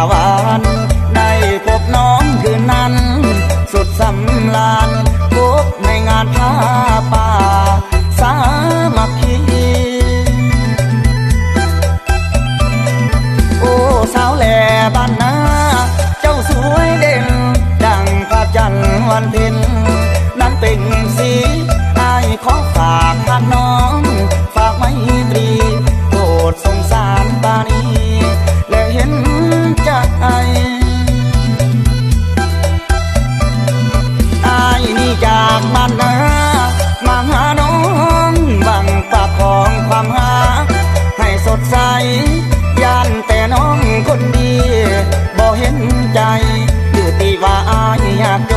าวาน ได้พบน้องคืนนั้น สุดสำลานพบในงานผ้าป่า สามัคคีโอ้สาวแหลบ้านนา เจ้าสวยเด่น ดังภาพจันทร์วันเพ็ญ ย่านแต่น้องคนดีบ่เห็นใจอยู่ตีว่าอายอยากจ